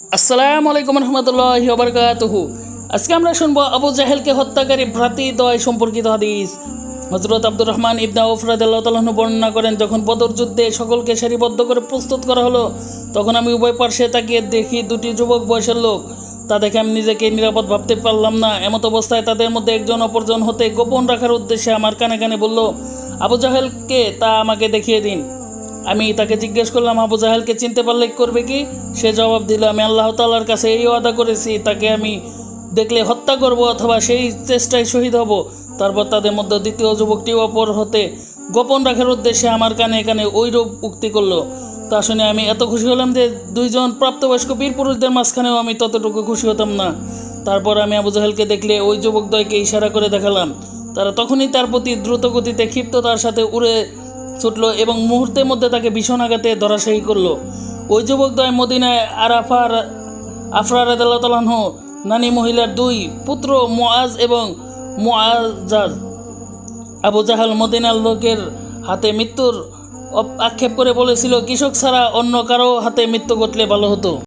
আসসালামু আলাইকুম রহমতুল্লাহ বারকাতুহু আজকে আমরা শুনব আবু জাহেলকে হত্যাকারী ভ্রাতৃদ্বয় সম্পর্কিত হাদিস। হজরত আব্দুর রহমান ইবনা ওফরাদ আল্লাহ বর্ণনা করেন, যখন বদর যুদ্ধে সকলকে সারিবদ্ধ করে প্রস্তুত করা হলো, তখন আমি উভয় পার্শ্বে তাকিয়ে দেখি দুটি যুবক বয়সের লোক। তা দেখে আমি নিজেকে নিরাপদ ভাবতে পারলাম না। এমত অবস্থায় তাদের মধ্যে একজন অপরজন হতে গোপন রাখার উদ্দেশ্যে আমার কানে কানে বলল, আবু জাহেলকে তা আমাকে দেখিয়ে দিন। আমি তাকে জিজ্ঞেস করলাম, আবু জাহেলকে চিনতে পারলে করবে কি? সে জবাব দিল, আমি আল্লাহ তাল্লার কাছে এই ওয়াদা করেছি, তাকে আমি দেখলে হত্যা করব অথবা সেই চেষ্টায় শহীদ হব। তারপর তাদের মধ্যে দ্বিতীয় যুবকটি অপর হতে গোপন রাখার উদ্দেশ্যে আমার কানে এখানে ওই রূপ উক্তি করল। তা শুনে আমি এত খুশি হলাম যে দুইজন প্রাপ্তবয়স্ক বীর পুরুষদের মাঝখানেও আমি ততটুকু খুশি হতাম না। তারপর আমি আবু জাহেলকে দেখলে ওই যুবকদ্বয়কে ইশারা করে দেখালাম। তারা তখনই তার প্রতি দ্রুত গতিতে ক্ষিপ্ততার সাথে উড়ে ছুটলো এবং মুহূর্তের মধ্যে তাকে ভীষণ আঘাতে ধরাশায়ী করল। ওই যুবকদ্বয় মদিনায় আরাফার আফরার আদালতালাহ নানি মহিলার দুই পুত্র মোয়াজ এবং মোয়াজাজ আবু জাহাল মদিনার লোকের হাতে মৃত্যুর আক্ষেপ করে বলেছিল, কৃষক ছাড়া অন্য কারও হাতে মৃত্যু ঘটলে ভালো হতো।